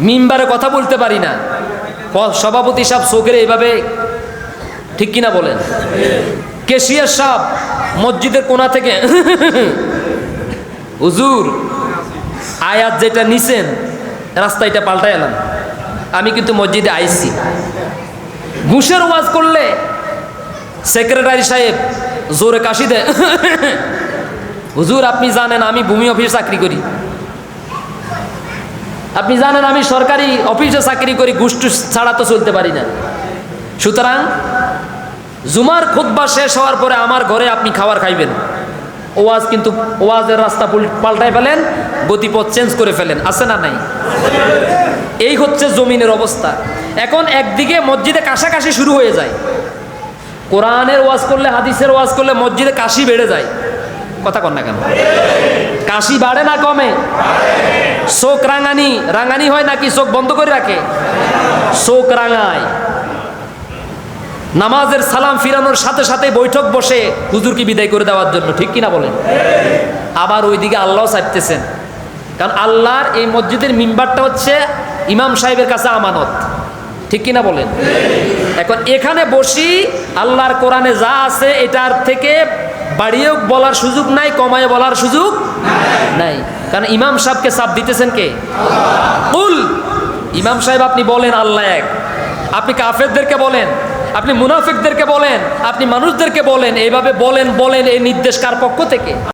মিম্বারে কথা বলতে পারি না। সভাপতি সাহেব চোখের এইভাবে ঠিক কিনা বলেন? কেশিয়ার সাহেব মসজিদের কোনা থেকে হুজুর, আয়াত যেটা নিছেন রাস্তাটা পাল্টাই এলাম আমি কিন্তু মসজিদে আইছি। ঘুষের ওয়াজ করলে সেক্রেটারি সাহেব জোরে কাশি দেয়। হুজুর, আপনি জানেন আমি ভূমি অফিসে চাকরি করি। আপনি জানেন আমি সরকারি অফিসে চাকরি করি ঘুষ ছাড়া তো চলতে পারি না। সুতরাং জুমার খুতবা শেষ হওয়ার পরে আমার ঘরে আপনি খাবার খাইবেন। ওয়াজ কিন্তু ওয়াজের রাস্তা পুল- পাল্টায় ফেলেন, গতিপথ চেঞ্জ করে ফেলেন। আছে না নাই? এই হচ্ছে জমিনের অবস্থা। এখন একদিকে মসজিদে কাশাকাশি শুরু হয়ে যায়। কোরআনের ওয়াজ করলে, হাদিসের ওয়াজ করলে মসজিদে কাশি বেড়ে যায়। কথা কন না কেন? কাশি বাড়ে না কমে? চোখ রাঙানি রাঙানি হয় নাকি চোখ বন্ধ করে রাখে? চোখ রাঙায়। নামাজের সালাম ফিরানোর সাথে সাথে বৈঠক বসে হুজুরকে বিদায় করে দেওয়ার জন্য, ঠিক কিনা বলেন? আবার ওইদিকে আল্লাহ চাইতেছেন। কারণ আল্লাহর এই মসজিদের মিম্বারটা হচ্ছে ইমাম সাহেবের কাছে আমানত। ঠিক কিনা বলেন? এখন এখানে বসি আল্লাহর কোরআনে যা আছে এটার থেকে বাড়িয়েও বলার সুযোগ নাই, কমায় বলার সুযোগ নাই। কারণ ইমাম সাহেবকে চাপ দিতেছেন কে? কুল! ইমাম সাহেব, আপনি বলেন, আল্লাহ এক। আপনি কাফেরদেরকে বলেন, আপনি মুনাফিকদেরকে বলেন, আপনি মানুষদেরকে বলেন, এইভাবে বলেন বলেন, এই নির্দেশ কার পক্ষ থেকে?